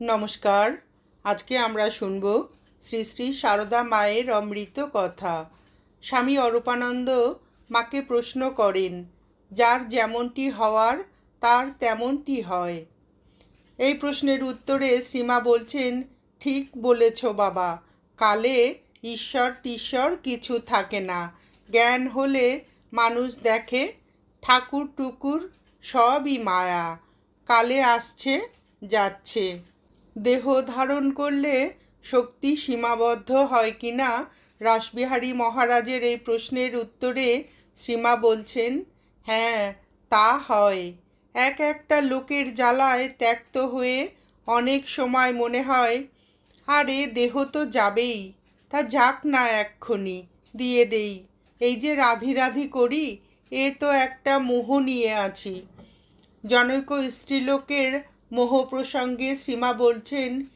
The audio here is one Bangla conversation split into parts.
নমস্কার। আজকে আমরা শুনব শ্রী শ্রী সারদা মায়ের অমৃত কথা। স্বামী অরূপানন্দ মাকে প্রশ্ন করেন, যার যেমনটি হওয়ার, তার তেমনটি হয়। এই প্রশ্নের উত্তরে শ্রীমা বলছেন, ঠিক বলেছ বাবা, কালে ঈশ্বর টিশ্বর কিছু থাকে না। জ্ঞান হলে মানুষ দেখে, ঠাকুর টুকুর সবই মায়া। কালে আসছে, যাচ্ছে। দেহ ধারণ করলে শক্তি সীমাবদ্ধ হয় কি না? রাসবিহারী মহারাজের এই প্রশ্নের উত্তরে শ্রীমা বলছেন হ্যাঁ তা হয়। এক একটা লোকের জ্বালায় ত্যক্ত হয়ে অনেক সময় মনে হয়, আরে, দেহ তো যাবেই। তা যাক না এক্ষুনি, দিয়ে দেই। এই যে রাধি রাধি করি, এ তো একটা মোহ নিয়ে আছি। জনৈক স্ত্রীলোকের মোহ প্রসঙ্গে শ্রীমা বলছেন,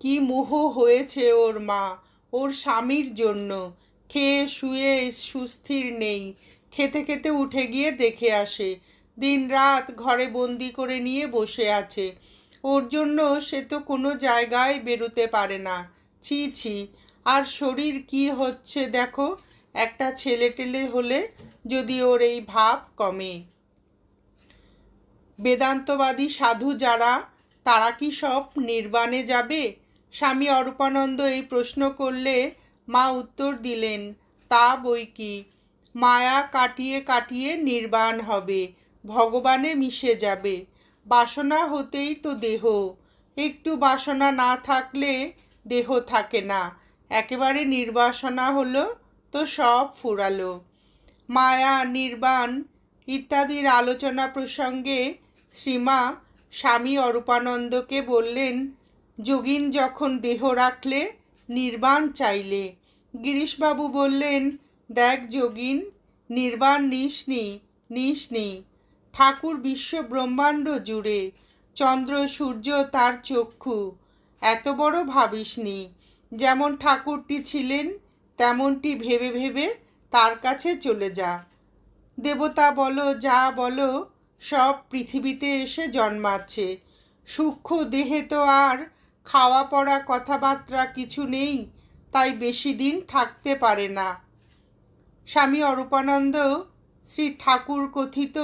কি মোহ হয়েছে ওর মা? ওর স্বামীর জন্য। খেয়ে শুয়ে সুস্থির নেই। খেতে খেতে উঠে গিয়ে দেখে আসে। দিন রাত ঘরে বন্দি করে নিয়ে বসে আছে। ওর জন্য সে তো কোনো জায়গায় বেরোতে পারে না। ছি ছি। আর শরীর কি হচ্ছে দেখো। একটা ছেলে টেলে হলে যদি ওর এই ভাব কমে। বেদান্তবাদী সাধু যারা, তারা কি সব নির্বাণে যাবে? স্বামী অরূপানন্দ এই প্রশ্ন করলে মা উত্তর দিলেন, তা বই কি? মায়া কাটিয়ে কাটিয়ে নির্বাণ হবে, ভগবানে মিশে যাবে। বাসনা হতেই তো দেহ, একটু বাসনা না থাকলে দেহ থাকে না, একেবারে নির্বাসনা হলো তো সব ফুরালো। মায়া, নির্বাণ ইত্যাদির আলোচনা প্রসঙ্গে শ্রীমা স্বামী অরূপানন্দকে বললেন, যোগিন যখন দেহ রাখলে, নির্বাণ চাইলে। গিরিশবাবু বললেন, দেখ যোগিন, নির্বাণ নিস নি নিসনি নিসনি। ঠাকুর বিশ্ব ব্রহ্মাণ্ড জুড়ে, চন্দ্র, সূর্য তার চক্ষু। এত বড় ভাবিসনি। যেমন ঠাকুরটি ছিলেন, তেমনটি ভেবে ভেবে তার কাছে চলে যা। দেবতা বলো, যা বলো সব পৃথিবীতে এসে জন্মাচ্ছে। সূক্ষ্ম দেহে তো আর খাওয়া পড়া কথাবার্তা কিছু নেই, তাই বেশি দিন থাকতে পারে না। স্বামী অরূপানন্দ শ্রী ঠাকুর কথিত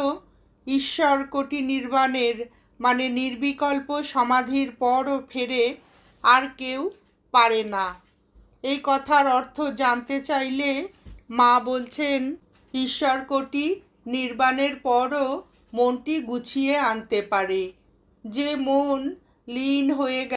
ঈশ্বর কোটি নির্বাণের মানে নির্বিকল্প সমাধির পরও ফেরে আর কেউ পারে না। এই কথার অর্থ জানতে চাইলে মা বলছেন, ঈশ্বর কোটি নির্বাণের পরও মনটি গুছিয়ে আনতে পারে। যে মন লীন হয়ে